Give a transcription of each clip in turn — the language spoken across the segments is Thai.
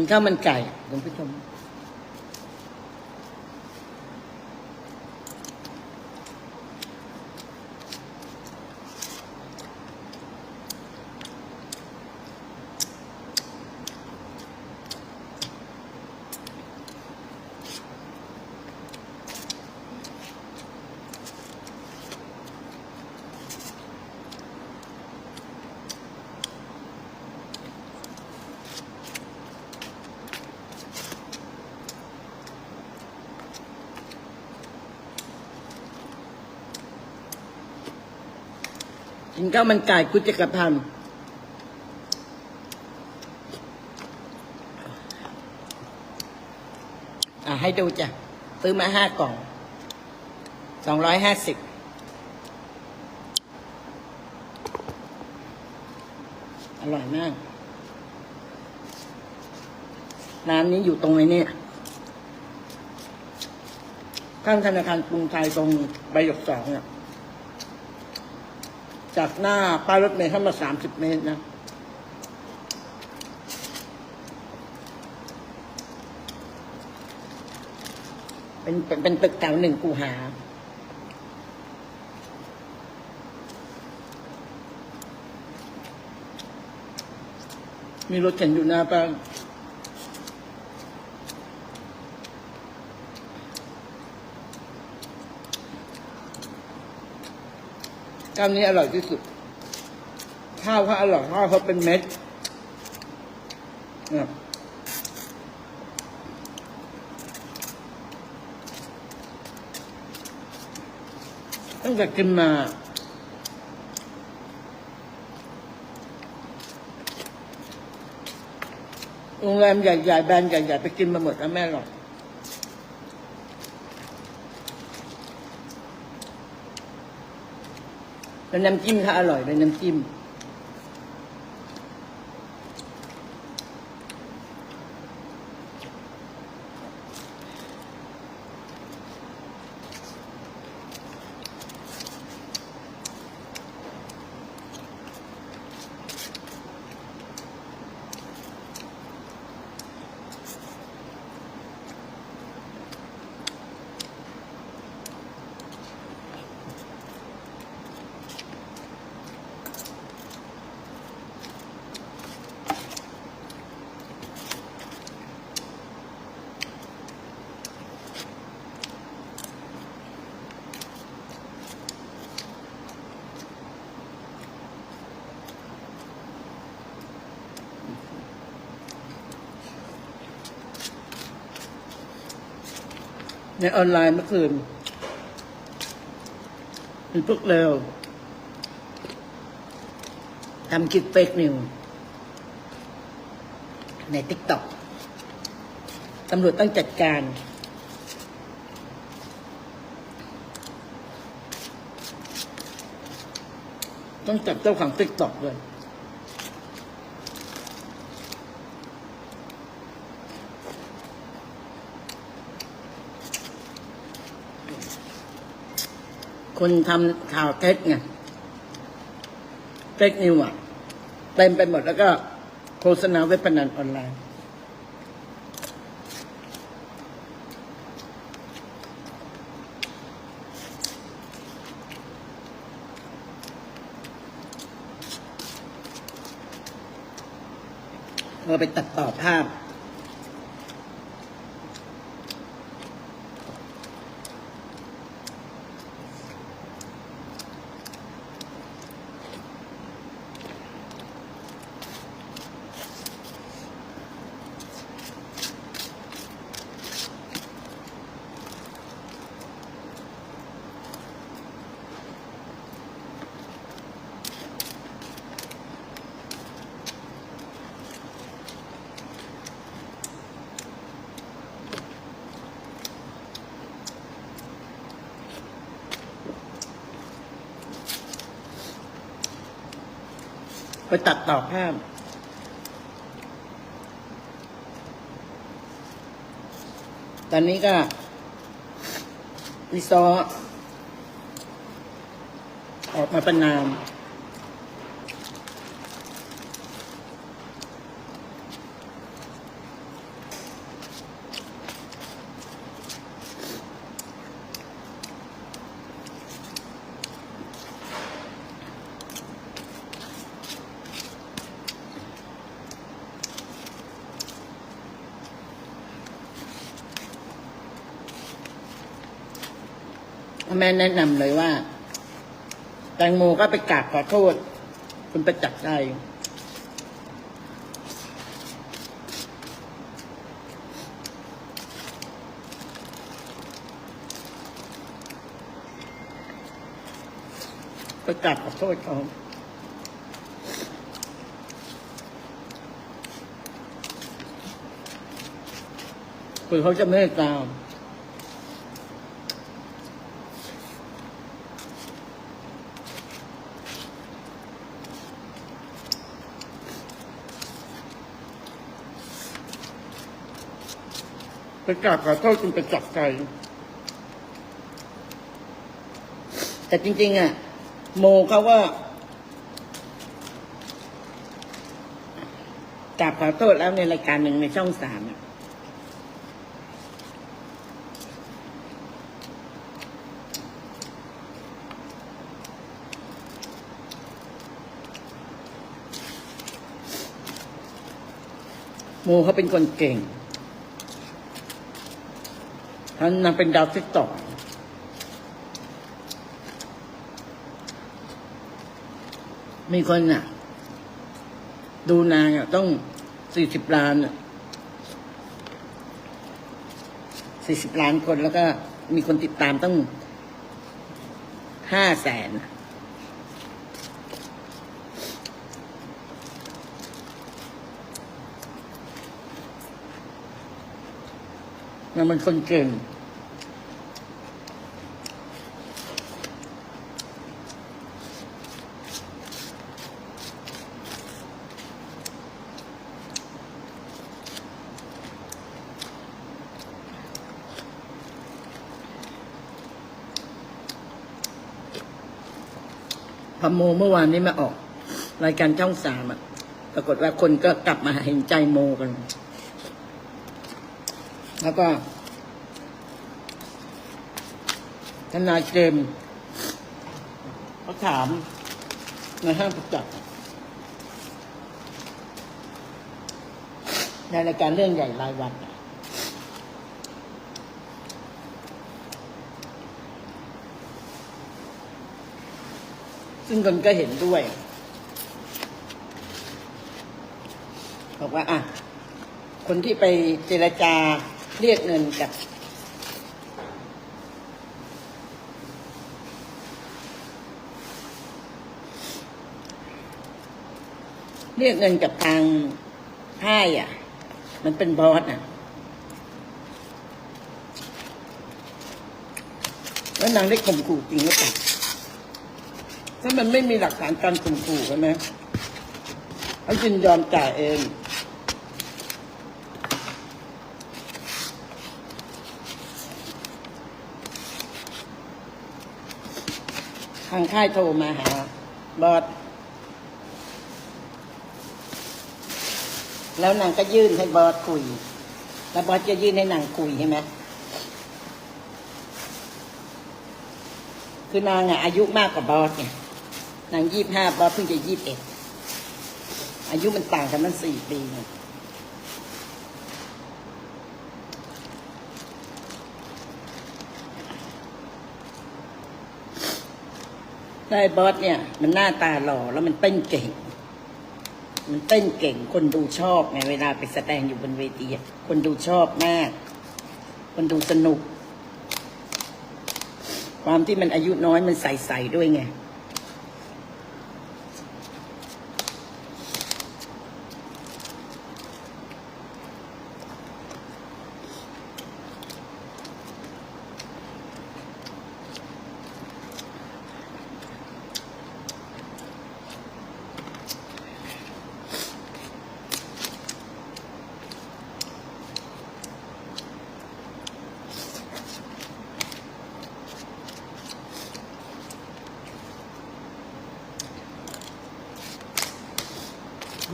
ินข้าวมันไก่คุณผู้ชม กินข้าวมันไก่คุจักรพันธ์อะให้ดูจ้ะ ซื้อมาห้ากล่องสองร้อยห้าสิบอร่อยมาก ร้านนี้อยู่ตรงไหนเนี่ย ข้างธนาคารกรุงไทยตรงใบหยกสองเนี่ย จากหน้าป้ายรถเมล์เข้ามาสามสิบเมตรนะเป็นเป็นเป็นตึกแถวหนึ่งกูหา มีรถเข็นอยู่หน้าป้าน ข้าวนี้อร่อยที่สุด ข้าวเขาอร่อยข้าวเขาเป็นเม็ดตั้งแต่กินมาโรงแรมใหญ่ๆแบรนด์ใหญ่ๆไปกินมาหมดแล้วแม่หรอก แล้วน้ำจิ้มค่ะอร่อยเลยน้ำจิ้ม ในออนไลน์เมื่อคืนมีพวกเร็วทำคลิปเฟกนิว ในทิกต็อกตำรวจต้องจัดการ ต้องจับเจ้าของทิกต็อกเลย คนทำข่าวเท็จไงเฟกนิวอะเต็มไปหมดแล้วก็โฆษณาเว็บพนันออนไลน์ เราไปตัดต่อภาพ ไปตัดต่อภาพตอนนี้ก็รีซอร์ออกมาประนาม แม่แนะนำเลยว่า แตงโมก็ไปกราบขอโทษ คุณประจักษ์ใจ ไปกราบขอโทษเขาคือเขาจะเมตตาม กราบขอโทษคุณประจักษ์ใจ แต่จริง ๆ อะ โมเขาก็กราบขอโทษแล้วในรายการหนึ่งในช่องสามโมเขาเป็นคนเก่ง ท่านนางเป็นดาวติ๊กตอกมีคนน่ะ ดูนางอะ ต้องสี่สิบล้านสี่สิบล้านคนแล้วก็มีคนติดตามต้องห้าแสน นางเป็นคนเก่งพอโมเมื่อวานนี้มาออก รายการช่องสามอะปรากฏว่าคนก็กลับมาเห็นใจโมกัน แล้วก็ ทนายเจมส์เขาถามในห้างประจักษ์ในรายการเรื่องใหญ่รายวันซึ่งคนก็เห็นด้วยบอกว่าอะคนที่ไปเจรจาเรียกเงินกับ เรียกเงินกับทางค่ายอะ มันเป็นบอสอะ แล้วนางได้ข่มขู่จริงหรือเปล่าถ้ามันไม่มีหลักฐานการข่มขู่ใช่ไหมเขายินยอมจ่ายเอง ทางค่ายโทรมาหาบอส แล้วนางก็ยื่นให้บอสคุย แล้วบอสจะยื่นให้นางคุยใช่ไหมคือนางอะอายุมากกว่าบอสไงนางยี่ห้าบอสเพิ่งจะยี่สิบเอ็ดอายุมันต่างกันตั้งสี่ปีไงได้บอสเนี่ย มันหน้าตาหล่อแล้วมันเต้นเก่ง มันเต้นเก่ง คนดูชอบไงเวลาไปแสดงอยู่บนเวทีคนดูชอบมาก คนดูสนุก ความที่มันอายุน้อยมันใสๆด้วยไง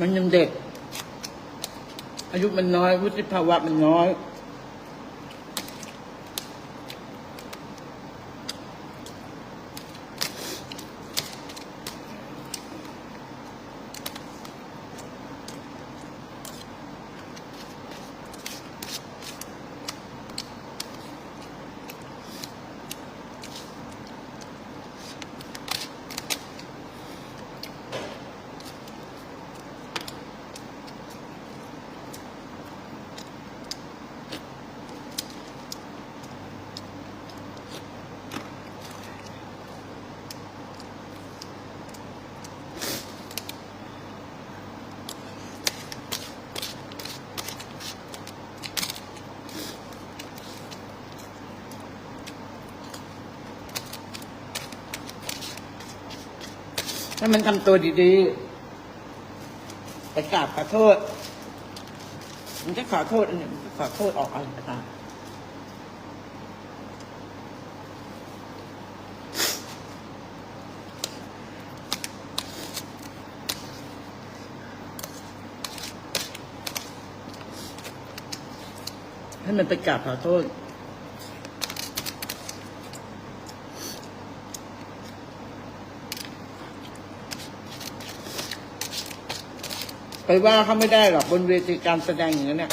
มันยังเด็ก อายุมันน้อยวุฒิภาวะมันน้อย ถ้มันทำตัวดีๆไปกราบขอโทษ มันจะขอโทษอันหนึ่งขอโทษออกอะไรต่างให้มันไปกราบขอโทษ ไปว่าเขาไม่ได้หรอกบนเวทีการแสดงอย่างนั้นเนี่ย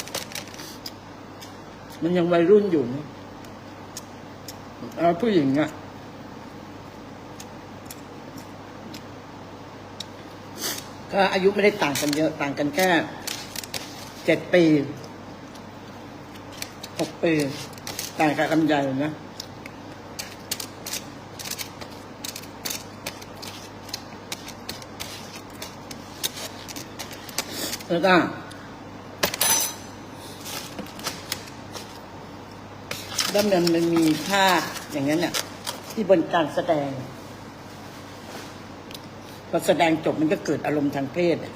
มันยังวัยรุ่นอยู่นะผู้หญิงอะก็อายุไม่ได้ต่างกันเยอะต่างกันแค่เจ็ดปีหกปี ต่างกับลำไยนะ แล้วก็ด้านนั้นมันมีผ้าอย่างนั้นเนี่ยที่บนการแสดงพอแสดงจบมันก็เกิดอารมณ์ทางเพศอะ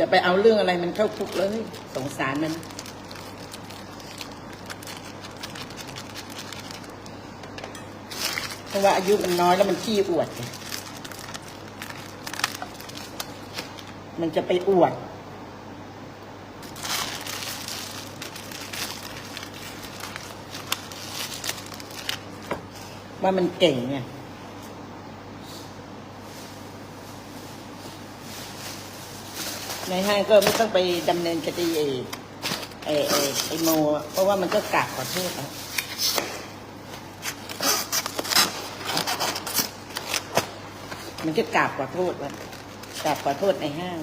อย่าไปเอาเรื่องอะไรมันเข้าคุกเลย สงสารมัน เพราะว่าอายุมันน้อยแล้วมันขี้อวด มันจะไปอวดว่ามันเก่งไง ในห้างก็ไม่ต้องไปดำเนินคดีเอไอไอไอโมอะเพราะว่ามันก็กราบขอโทษอะมันก็กราบขอโทษว่ากราบขอโทษในห้าง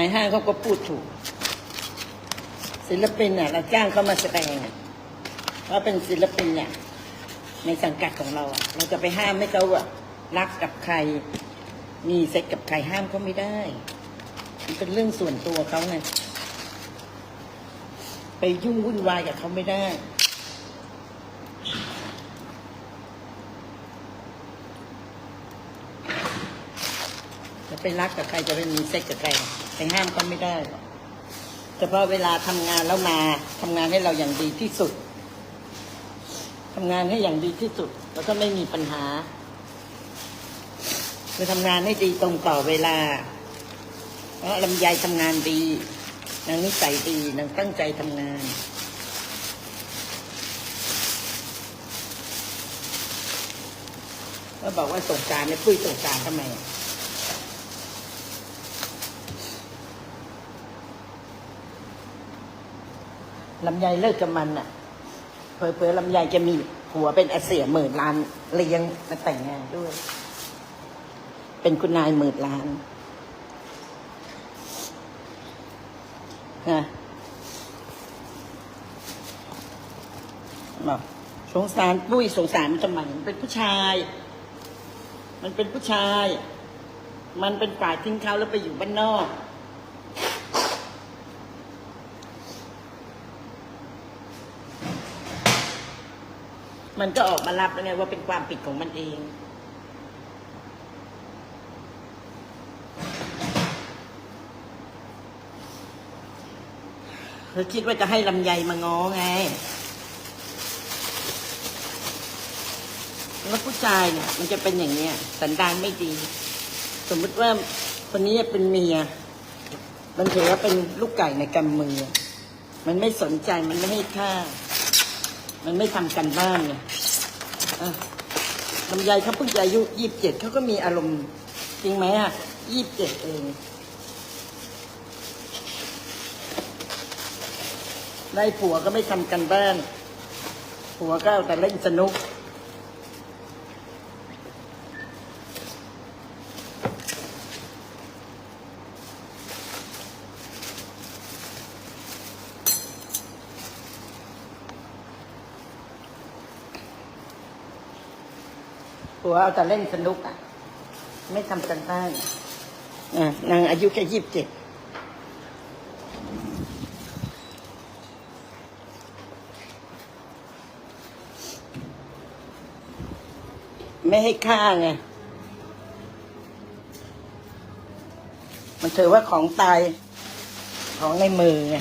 ในห้างเขาก็พูดถูก ศิลปินเนี่ยเราจ้างเขามาแสดงอะเขาเป็นศิลปินเนี่ยในสังกัดของเราอะเราจะไปห้ามให้เขาอะรักกับใคร มีเซ็กกับใครห้ามเขาไม่ได้มันเป็นเรื่องส่วนตัวเขาไงไปยุ่งวุ่นวายกับเขาไม่ได้จะไปรักกับใครจะไปมีเซ็กกับใคร ไปห้ามเขาไม่ได้หรอกเฉพาะเวลาทำงานแล้วมาทำงานให้เราอย่างดีที่สุดทำงานให้อย่างดีที่สุด แล้วก็ไม่มีปัญหาคือทำงานให้ดีตรงต่อเวลา เพราะลำไยทำงานดี นางนิสัยดีนางตั้งใจทำงานก็บอกว่าสงการเนี่ยคุยสงการทำไม ลำไยเลิกกับมันอะเผลอๆลำไยจะมีผัวเป็นอาเสียหมื่นล้านเลี้ยงมาแต่งงานด้วย เป็นคุณนายหมื่นล้านนะบอกสงสารปุ้ยสงสารมันทำไมมันเป็นผู้ชาย มันเป็นผู้ชาย มันเป็นฝ่ายทิ้งเขาแล้วไปอยู่บ้านนอก มันก็ออกมารับแล้วไงว่าเป็นความผิดของมันเอง เธอคิดว่าจะให้ลำไยมาง้อไง แล้วผู้ชายเนี่ย มันจะเป็นอย่างเนี้ย สันดานไม่ดี สมมติว่าคนนี้เป็นเมีย มันถือว่าเป็นลูกไก่ในกำมือ มันไม่สนใจมันไม่ให้ค่า มันไม่ทำกันบ้านไงลำไยเขาเพิ่งจะอายุยี่สิบเจ็ดเขาก็มีอารมณ์จริงไหมอะยี่สิบเจ็ดเองได้ผัวก็ไม่ทำกันบ้านผัวก็แต่เล่นสนุก ผัวเอาแต่เล่นสนุกอะ ไม่ทำกันบ้านอะนางอายุแค่ยี่สิบเจ็ดไม่ให้ค่าไง มันถือว่าของตายของในมือไง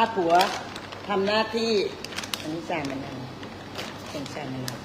ถ้าผัวทำหน้าที่อันนี้จายมันนะวเป็นจานมันนาว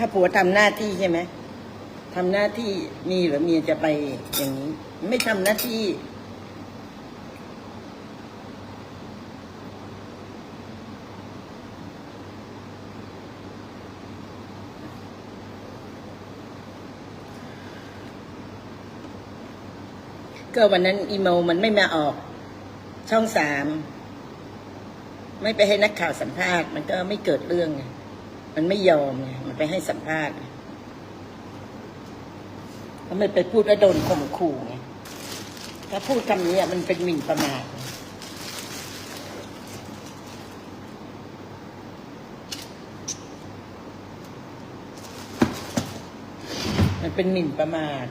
ถ้าผัวทำหน้าที่ใช่ไหมทำหน้าที่มีหรือเมียจะไปอย่างนี้ ไม่ทำหน้าที่ ก็วันนั้นอีเมลมันไม่มาออก ช่องสาม ไม่ไปให้นักข่าวสัมภาษณ์ มันก็ไม่เกิดเรื่องไง มันไม่ยอมไงมันไปให้สัมภาษณ์แล้วมันไปพูดว่าโดนข่มขู่ไงถ้าพูดคำนี้มันเป็นหมิ่นประมาทมันเป็นหมิ่นประมาท